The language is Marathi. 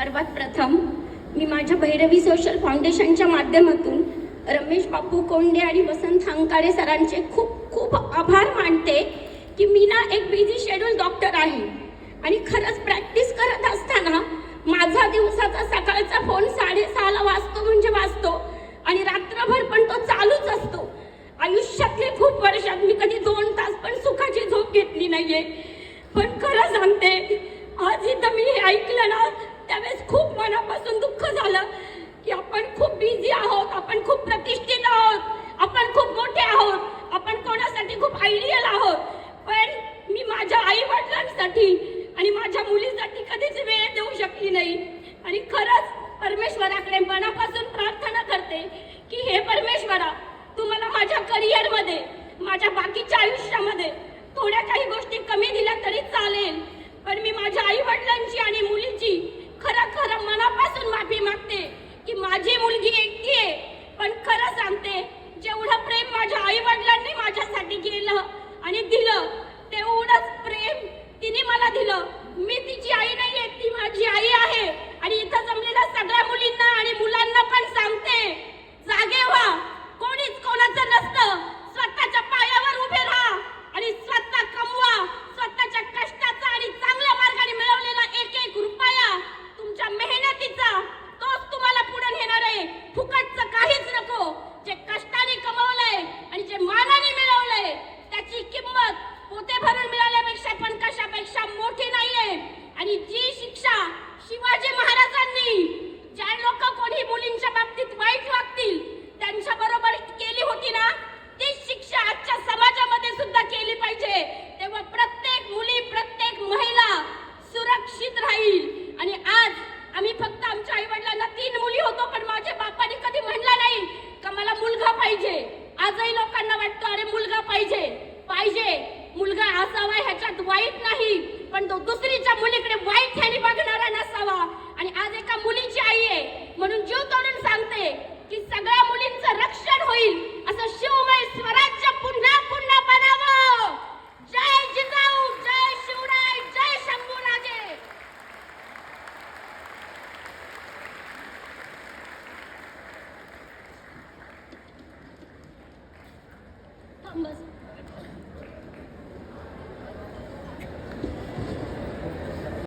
सर्वात प्रथम मी माझ्या भैरवी सोशल फाउंडेशनच्या माध्यमातून रमेश बापू कोंडे आणि वसंत हंकारे सरांचे खूप खूप आभार मानते की मी ना एक बिझी शेड्यूल डॉक्टर आहे. आणि खरंच प्रॅक्टिस करत असताना माझा दिवसाचा सकाळचा फोन साडेसहाला वाजतो म्हणजे वाजतो आणि रात्रभर पण तो चालूच असतो. आयुष्यातले खूप वर्षात मी कधी दोन तास पण सुखाची झोप घेतली नाहीये. पण खरं सांगते आज इथं मी हे ऐकलं ना त्यावेळेस खूप मनापासून दुःख झालं की आपण खूप बिझी आहोत आपण खूप प्रतिष्ठित आहोत आपण खूप मोठे आहोत आपण कोणासाठी खूप आयडियल आहोत. पण मी माझ्या आई वडिलांसाठी आणि माझ्या मुलीसाठी कधीच वेळ देऊ शकली नाही. आणि खरंच परमेश्वराकडे मनापासून प्रार्थना करते की हे परमेश्वरा तू मला माझ्या करिअरमध्ये माझ्या बाकीच्या आयुष्यामध्ये थोड्या काही गोष्टी कमी दिल्या तरी चालेल. पण मी माझ्या आई वडिलांची आणि मुलीची खरं खरं मनापासून माफी मागते की माझी मुलगी एकटी आहे. पण खरं सांगते जेवढं प्रेम माझ्या आई वडिलांनी माझ्यासाठी केलं आणि दिलं तेवढंच प्रेम तिने मला दिलं. मी तिची आई नाहीये ती माझी आई आहे. आणि इथं जमलेल्या सगळ्या मुलींना numbers.